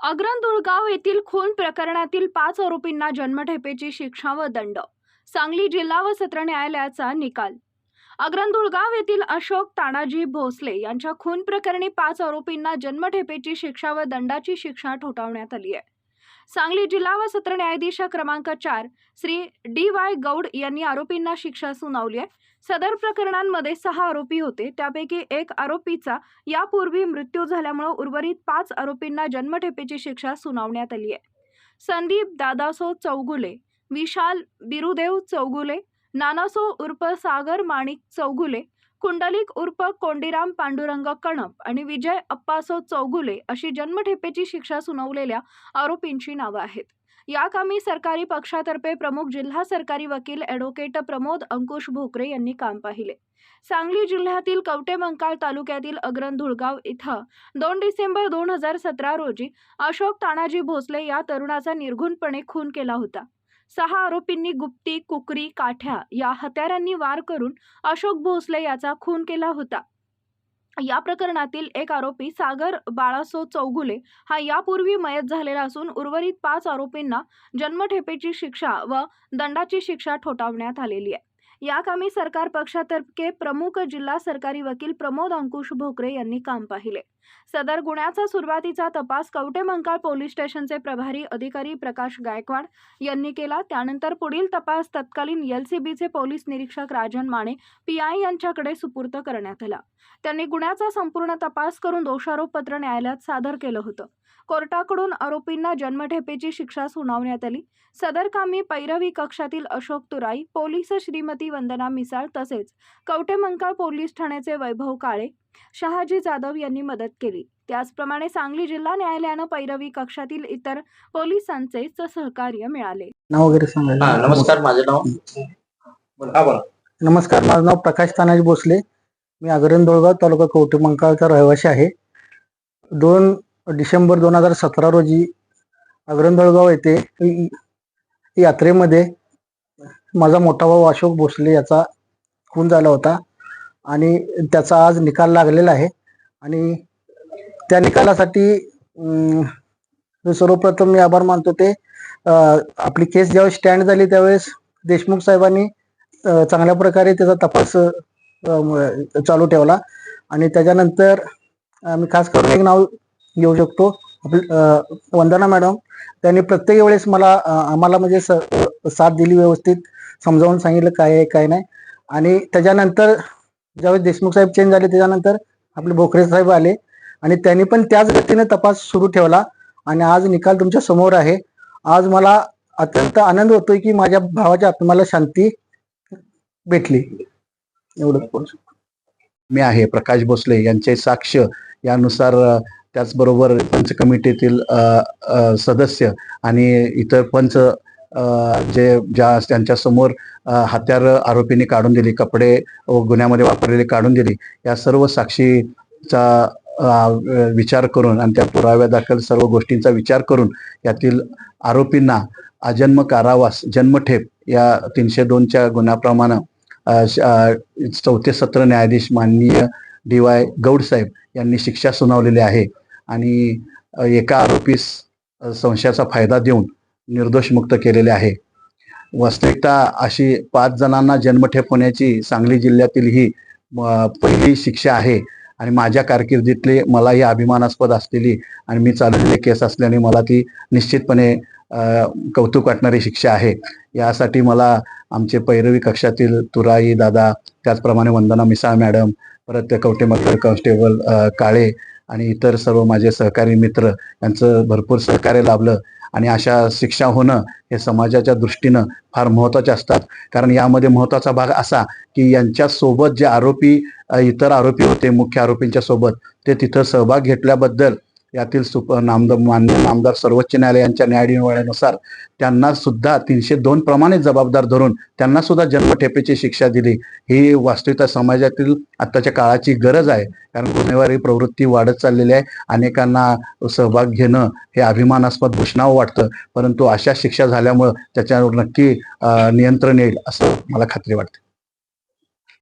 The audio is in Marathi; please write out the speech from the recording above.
अग्रंदुळगाव येथील खून प्रकरणातील पाच आरोपींना जन्मठेपेची शिक्षा व दंड. सांगली जिल्हा व सत्र न्यायालयाचा निकाल. अग्रंदुळगाव येथील अशोक तानाजी भोसले यांच्या खून प्रकरणी पाच आरोपींना जन्मठेपेची शिक्षा व दंडाची शिक्षा ठोठावण्यात आली आहे. सांगली जिल्हा व सत्र न्यायाधीश क्रमांक चार श्री डी वाय गौड यांनी आरोपींना शिक्षा सुनावली आहे. सदर प्रकरणांमध्ये सहा आरोपी होते. त्यापैकी एक आरोपीचा यापूर्वी मृत्यू झाल्यामुळे उर्वरित पाच आरोपींना जन्मठेपेची शिक्षा सुनावण्यात आली आहे. संदीप दादासो चौगुले विशाल बिरुदेव चौगुले नानासो उर्फ सागर माणिक चौगुले कुंडलिक उर्फ कोंडीराम पांडुरंग कणप आणि विजय अप्पासो चौगुले अशी जन्मठेपेची शिक्षा सुनावलेल्या आरोपींची नावं आहेत. या कामी सरकारी पक्षातर्फे प्रमुख जिल्हा सरकारी वकील ॲडव्होकेट प्रमोद अंकुश भोकरे यांनी काम पाहिले. सांगली जिल्ह्यातील कवटेमंकाळ तालुक्यातील अग्रण धुळगाव इथं दोन डिसेंबर दोन हजार सतरा रोजी अशोक तानाजी भोसले या तरुणाचा निर्घुणपणे खून केला होता. सहा आरोपींनी गुप्ती कुकरी काठ्या या हत्यारांनी वार करून अशोक भोसले याचा खून केला होता. या प्रकरणातील एक आरोपी सागर बाळासो चौगुले हा यापूर्वी मयत झालेला असून उर्वरित पाच आरोपींना जन्मठेपेची शिक्षा व दंडाची शिक्षा ठोठावण्यात आलेली आहे. या कामी सरकार पक्षातर्फे प्रमुख जिल्हा सरकारी वकील प्रमोद अंकुश भोकरे यांनी काम पाहिले. सदर गुन्ह्याचा सुरुवातीचा तपास कवटेमंकाळ पोलीस स्टेशनचे प्रभारी अधिकारी प्रकाश गायकवाड यांनी केला. त्यानंतर पुढील तपास तत्कालीन एलसीबीचे पोलीस निरीक्षक राजन माने पीआय यांच्याकडे सुपूर्त करण्यात आला. त्यांनी गुन्ह्याचा संपूर्ण तपास करून दोषारोपपत्र न्यायालयात सादर केलं होतं. कोर्टाकडून आरोपींना जन्मठेपेची शिक्षा सुनावण्यात आली. सदर कामी पैरवी कक्षातील अशोक तुराई पोलीस श्रीमती वंदना मिसाळ तसेच कवटेमंकाळ पोलीस ठाण्याचे वैभव काळे शहाजी जाधव यांनी मदत केली. त्याचप्रमाणे सांगली जिल्हा न्यायालयानं पैरवी कक्षातील इतर पोलिसांचे सहकार्य मिळाले. नाव वगैरे नमस्कार माझे नाव? बोला बोला. नमस्कार माझं नाव प्रकाश तानाजी भोसले. मी अग्रन दोळगाव तालुका कवटेमंकाळचा रहिवासी आहे. दोन डिसेंबर दोन हजार सतरा रोजी अग्रन दोळगाव येथे यात्रेमध्ये माझा मोठा भाऊ अशोक भोसले याचा खून झाला होता. आणि त्याचा आज निकाल लागलेला आहे. आणि त्या निकालासाठी सर्वप्रथम मी आभार मानतो ते आपली केस ज्यावेळेस स्टँड झाली त्यावेळेस देशमुख साहेबांनी चांगल्या प्रकारे त्याचा तपास चालू ठेवला. आणि त्याच्यानंतर आम्ही खास करून एक नाव घेऊ शकतो. आपली वंदना मॅडम त्यांनी प्रत्येक वेळेस मला आम्हाला म्हणजे स- साथ दिली व्यवस्थित. समजावून सांगितलं काय आहे काय नाही. आणि त्याच्यानंतर ज्यावेळेस देशमुख साहेब चेंज झाले त्याच्यानंतर आपले भोकरे साहेब आले. आणि त्यांनी पण त्याच गतीने तपास सुरू ठेवला. आणि आज निकाल तुमच्यासमोर आहे. आज मला अत्यंत आनंद होतोय की माझ्या भावाच्या आत्म्याला शांती भेटली. एवढं. मी आहे प्रकाश भोसले यांचे साक्ष यानुसार त्याचबरोबर पंच कमिटीतील सदस्य आणि इतर पंच जे ज्या त्यांच्यासमोर हत्यार आरोपींनी काढून दिली कपडे व गुन्ह्यामध्ये वापरलेले काढून दिली या सर्व साक्षीचा विचार करून आणि त्या पुराव्या दाखल सर्व गोष्टींचा विचार करून यातील आरोपींना आजन्म कारावास जन्मठेप या तीनशे दोनच्या गुन्ह्याप्रमाणे श- चौथे सत्र न्यायाधीश माननीय डी वाय गौडसाहेब यांनी शिक्षा सुनावलेली आहे. आणि एका आरोपीस संशयाचा फायदा देऊन निर्दोष मुक्त केलेले आहे. वास्तविकता अशी पाच जणांना जन्मठेप होण्याची सांगली जिल्ह्यातील ही म, पहिली शिक्षा आहे. आणि माझ्या कारकिर्दीतली मला ही अभिमानास्पद असलेली आणि मी चालवलेली केस असल्याने मला ती निश्चितपणे कौतुक वाटणारी शिक्षा आहे. यासाठी मला आमचे पैरवी कक्षातील तुराई दादा त्याचप्रमाणे वंदना मिसाळ मॅडम परत ते कवटेमकर कॉन्स्टेबल काळे आणि इतर सर्व माझे सहकारी मित्र यांचं भरपूर सहकार्य लाभलं. आणि अशा शिक्षा होणं हे समाजाच्या दृष्टीनं फार महत्त्वाचे असतात. कारण यामध्ये महत्त्वाचा भाग असा की यांच्यासोबत जे आरोपी इतर आरोपी होते मुख्य आरोपींच्या सोबत ते तिथं सहभाग घेतल्याबद्दल यातील सुप नामदार मान्य नामदार सर्वोच्च न्यायालय यांच्या न्यायनिर्णयानुसार त्यांना सुद्धा तीनशे दोन प्रमाणे जबाबदार धरून त्यांना सुद्धा जन्मठेपेची शिक्षा दिली. ही वास्तविकता समाजातील आत्ताच्या काळाची गरज आहे. कारण गुन्हेगारी प्रवृत्ती वाढत चाललेली आहे. अनेकांना सहभाग घेणं हे अभिमानास्पद घोषणावं वाटतं. परंतु अशा शिक्षा झाल्यामुळं त्याच्यावर नक्की नियंत्रण येईल असं मला खात्री वाटते.